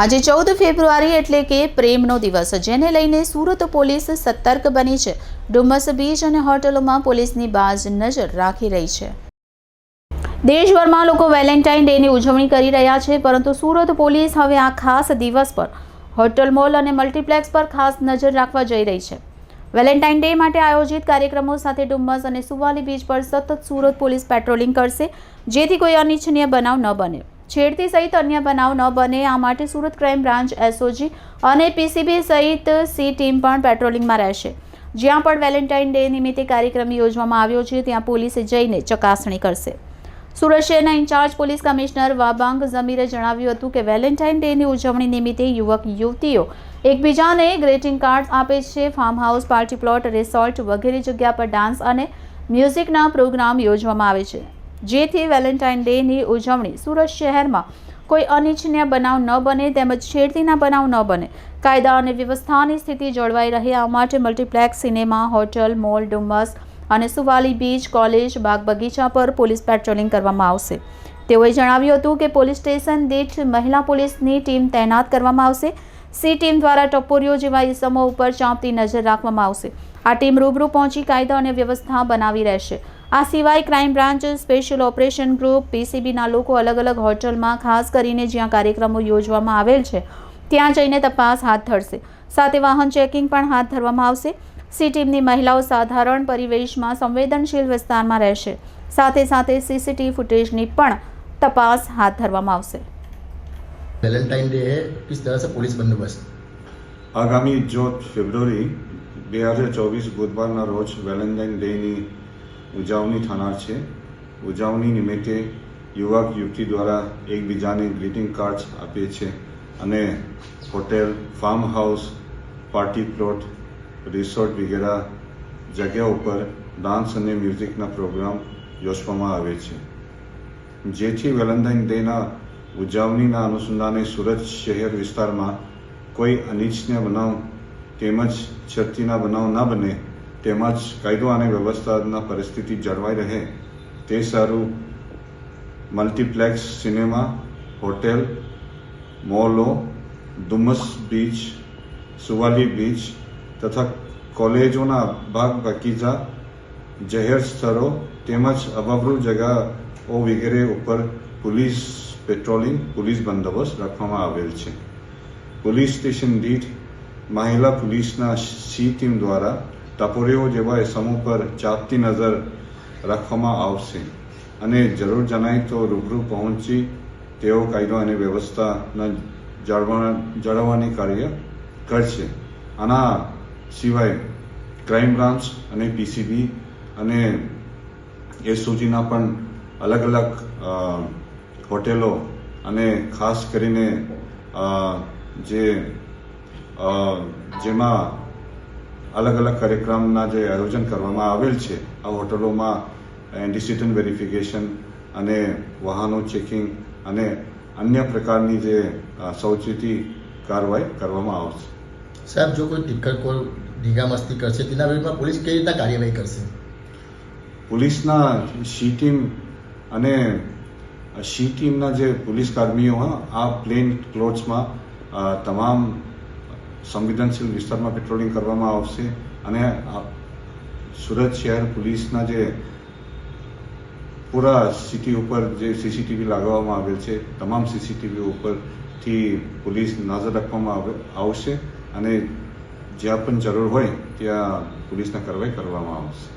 આજે ચૌદ ફેબ્રુઆરી એટલે કે પ્રેમનો દિવસ, જેને લઈને સુરત પોલીસ સતર્ક બની છે. ડુમસ બીચ અને હોટલોમાં પોલીસની બાજ નજર રાખી રહી છે. દેશભરમાં લોકો વેલેન્ટાઇન ડેની ઉજવણી કરી રહ્યા છે, પરંતુ સુરત પોલીસ હવે આ ખાસ દિવસ પર હોટલ મોલ અને મલ્ટીપ્લેક્સ પર ખાસ નજર રાખવા જઈ રહી છે. વેલેન્ટાઇન ડે માટે આયોજિત કાર્યક્રમો સાથે ડુમ્મસ અને સુવાલી બીચ પર સતત સુરત પોલીસ પેટ્રોલિંગ કરશે, જેથી કોઈ અનિચ્છનીય બનાવ ન બને. છેડતી સહિત અન્ય બનાવ ન બને. આ માટે સુરત ક્રાઇમ બ્રાન્ચ, એસઓજી અને પીસીબી સહિત સી ટીમ પણ પેટ્રોલિંગમાં રહેશે. જ્યાં પણ વેલેન્ટાઇન ડે નિમિત્તે કાર્યક્રમ યોજવામાં આવ્યો છે, ત્યાં પોલીસે જઈને ચકાસણી કરશે. સુરત શહેરના ઇન્ચાર્જ પોલીસ કમિશનર વાબાંગ ઝમીરે જણાવ્યું હતું કે વેલેન્ટાઇન ડેની ઉજવણી નિમિત્તે યુવક, યુવતીઓ એકબીજાને ગ્રીટિંગ કાર્ડ આપે છે. Farm house, party plot, resort વગેરે જગ્યા પર ડાન્સ અને મ્યુઝિકના પ્રોગ્રામ યોજવામાં આવે છે. જેથી વેલેન્ટાઇન ડેની ઉજવણી સુરત શહેરમાં કોઈ અનિચ્છનીય બનાવ ન બને તેમજ છેડતીના બનાવ ન બને. કાયદા અને વ્યવસ્થાની સ્થિતિ જળવાઈ રહે આ માટે multiplex cinema, hotel, mall, Dumas અને સુવાલી બીચ, કોલેજ બાગ બગીચા પર પોલીસ પેટ્રોલિંગ કરવામાં આવશે. તેઓએ જણાવ્યું હતું કે પોલીસ સ્ટેશન દીઠ મહિલા પોલીસની ટીમ તૈનાત કરવામાં આવશે. સી ટીમ દ્વારા ટપોરીઓ જેવા ઇસમો ઉપર ચાંપતી નજર રાખવામાં આવશે. આ ટીમ રૂબરૂ પહોંચી કાયદો અને વ્યવસ્થા બનાવી રહેશે. આ સિવાય crime branch special operation group પીસીબીના લોકો અલગ અલગ હોટલમાં ખાસ કરીને જ્યાં કાર્યક્રમો યોજવામાં આવેલ છે ત્યાં જઈને તપાસ હાથ ધરશે સાથે વાહન ચેકિંગ પણ હાથ ધરવામાં આવશે સી ટીમની મહિલાઓ સાધારણ પરિવેશમાં સંવેદનશીલ વિસ્તારમાં રહેશે સાથે સાથે સીસીટીવી ફૂટેજની પણ તપાસ હાથ ધરવામાં આવશે वैलेंटाइन डे है किस तरह से पुलिस बंदोबस्त આગામી ચોથ ફેબ્રુઆરી બે હજાર ચોવીસ બુધવારના રોજ વેલેન્ટાઇન ડેની ઉજવણી થનાર છે. ઉજવણી નિમિત્તે યુવક યુવતી દ્વારા એકબીજાને ગ્રીટિંગ કાર્ડ્સ આપે છે અને hotel, farm house, party plot, resort વગેરે જગ્યા ઉપર ડાન્સ અને મ્યુઝિકના પ્રોગ્રામ યોજવામાં આવે છે. જેથી વેલેન્ટાઇન ડેના ઉજવણીના અનુસંધાને સુરત શહેર વિસ્તારમાં કોઈ અનિચ્છનીય બનાવ તેમજ છતીના બનાવ ન બને તેમજ કાયદો અને વ્યવસ્થાના પરિસ્થિતિ જળવાઈ રહે તે સારું મલ્ટીપ્લેક્સ સિનેમા, હોટેલ, મોલો, ધુમ્મસ બીચ, સુવાલી બીચ તથા કોલેજોના ભાગ બગીચા જાહેર સ્થળો તેમજ અભાવરૂ જગાઓ વગેરે ઉપર પોલીસ પેટ્રોલિંગ, પોલીસ બંદોબસ્ત રાખવામાં આવેલ છે. પોલીસ સ્ટેશન દીઠ મહિલા પોલીસના સી ટીમ દ્વારા ટપોરીઓ જેવા સમૂહ પર ચાપતી નજર રાખવામાં આવશે. અને જરૂર જણાય તો રૂબરૂ પહોંચી તેઓ કાયદો અને વ્યવસ્થાના જાળવવા જાળવવાની કાર્ય કરશે. આના સિવાય ક્રાઇમ બ્રાન્ચ અને પીસીબી અને એસઓજીના પણ અલગ અલગ હોટેલો અને ખાસ કરીને જે જેમાં અલગ અલગ કાર્યક્રમના જે આયોજન કરવામાં આવેલ છે આ હોટલોમાં એન્ટીસિટન વેરિફિકેશન અને વાહનો ચેકિંગ અને અન્ય પ્રકારની જે અ, સાવચેતી કાર્યવાહી કરવામાં આવશે. સાહેબ જો કોઈ ટીકર કોલ ધીંગા મસ્તી કરશે તેના વિરુદ્ધમાં પોલીસ કઈ રીતના કાર્યવાહી કરશે? પોલીસના સી ટીમ અને સી ટીમના જે પોલીસ કર્મીઓ આ પ્લેન ક્લોથ્સમાં તમામ સંવેદનશીલ વિસ્તારમાં પેટ્રોલિંગ કરવામાં આવશે અને સુરત શહેર પોલીસના જે પૂરા સિટી ઉપર જે સીસીટીવી લગાવવામાં આવેલ છે, તમામ સીસીટીવી ઉપરથી પોલીસ નજર રાખવામાં આવે, આવશે અને જ્યાં પણ જરૂર હોય ત્યાં પોલીસને કાર્યવાહી કરવામાં આવશે.